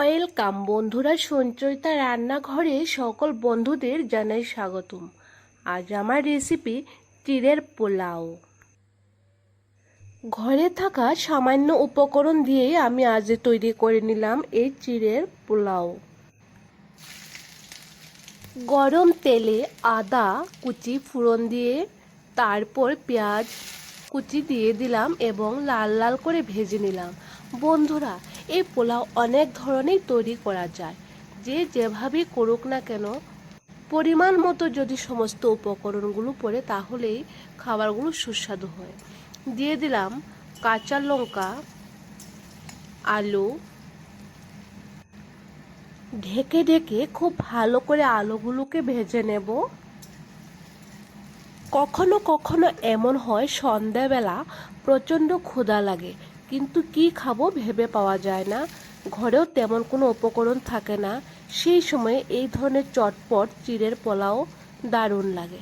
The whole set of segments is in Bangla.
ওয়েলকাম বন্ধুরা, সঞ্চয়িতা রান্নাঘরে সকল বন্ধুদের জানাই স্বাগতম। আজ আমার রেসিপি চিড়ের পোলাও। ঘরে থাকা সামান্য উপকরণ দিয়ে আমি আজ তৈরি করে নিলাম এই চিড়ের পোলাও। গরম তেলে আদা কুচি ফোড়ন দিয়ে, তারপর পেঁয়াজ কুচি দিয়ে দিলাম এবং লাল লাল করে ভেজে নিলাম। বন্ধুরা, এই পোলাও অনেক ধরনেই তৈরি করা যায়। যে যেভাবেই করুক না কেন, পরিমাণ মতো যদি সমস্ত উপকরণগুলো পড়ে, তাহলেই খাবারগুলো সুস্বাদু হয়। দিয়ে দিলাম কাঁচা লঙ্কা, আলু। ঢেকে ঢেকে খুব ভালো করে আলুগুলোকে ভেজে নেব। কখনো কখনো এমন হয়, সন্ধ্যাবেলা প্রচণ্ড ক্ষুধা লাগে। কিন্তু কি খাব ভেবে পাওয়া যায় না। ঘরেও তেমন কোনো উপকরণ থাকে না। সেই সময়ে এই ধরনের চটপট চিড়ের পোলাও দারুণ লাগে।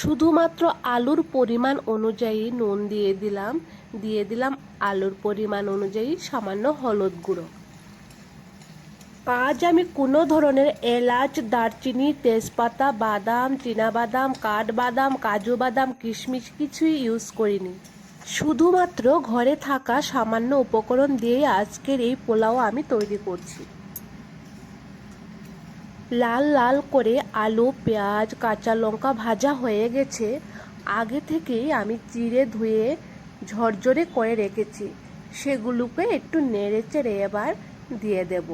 শুধুমাত্র আলুর পরিমাণ অনুযায়ী নুন দিয়ে দিলাম। দিয়ে দিলাম আলুর পরিমাণ অনুযায়ী সামান্য হলুদ গুঁড়ো। আজ আমি কোনো ধরনের এলাচ, দারচিনি, তেজপাতা, বাদাম বাদাম কাঠবাদাম, কাজু বাদাম, কিশমিশ কিছুই ইউজ করিনি। শুধুমাত্র ঘরে থাকা সামান্য উপকরণ দিয়ে আজকের এই পোলাও আমি তৈরি করছি। লাল লাল করে আলু, পেঁয়াজ, কাঁচা লঙ্কা ভাজা হয়ে গেছে। আগে থেকেই আমি চিড়ে ধুয়ে ঝরঝরে করে রেখেছি। সেগুলোকে একটু নেড়ে চেড়ে এবার দিয়ে দেব।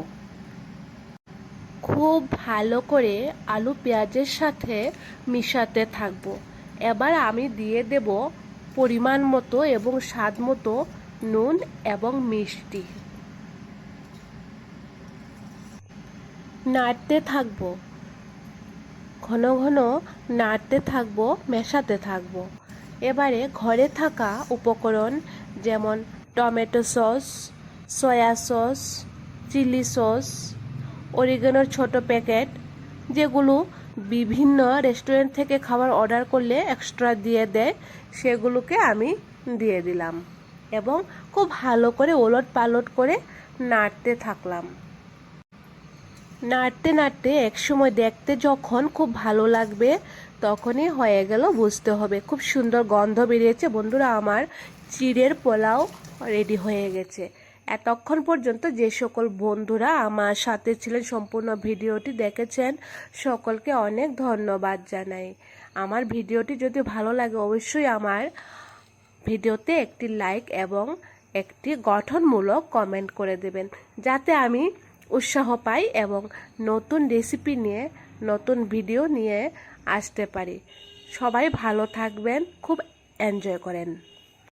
খুব ভালো করে আলু, পেঁয়াজের সাথে মিশাতে থাকব। এবার আমি দিয়ে দেব পরিমাণ মতো এবং স্বাদ মতো নুন এবং মিষ্টি। নাড়তে থাকব। ঘন ঘন নাড়তে থাকব, মেশাতে থাকব। এবারে ঘরে থাকা উপকরণ যেমন tomato sauce, soy sauce, chilli sauce, অরিগানোর ছোট প্যাকেট, যেগুলো বিভিন্ন রেস্টুরেন্ট থেকে খাবার অর্ডার করলে এক্সট্রা দিয়ে দেয়, সেগুলোকে আমি দিয়ে দিলাম এবং খুব ভালো করে ওলট পালট করে নাড়তে থাকলাম। নাড়তে নাড়তে একসময় দেখতে যখন খুব ভালো লাগবে, তখনই হয়ে গেল বুঝতে হবে। খুব সুন্দর গন্ধ বেরিয়েছে। বন্ধুরা, আমার চিড়ের পোলাও রেডি হয়ে গেছে। এতক্ষণ পর্যন্ত যে সকল বন্ধুরা আমার সাথে ছিলেন, সম্পূর্ণ ভিডিওটি দেখেছেন, সকলকে অনেক ধন্যবাদ জানাই। আমার ভিডিওটি যদি ভালো লাগে, অবশ্যই আমার ভিডিওতে একটি লাইক এবং একটি গঠনমূলক কমেন্ট করে দেবেন। যাতে আমি উৎসাহ পাই এবং নতুন রেসিপি নিয়ে, নতুন ভিডিও নিয়ে আসতে পারি। সবাই ভালো থাকবেন, খুব এনজয় করেন।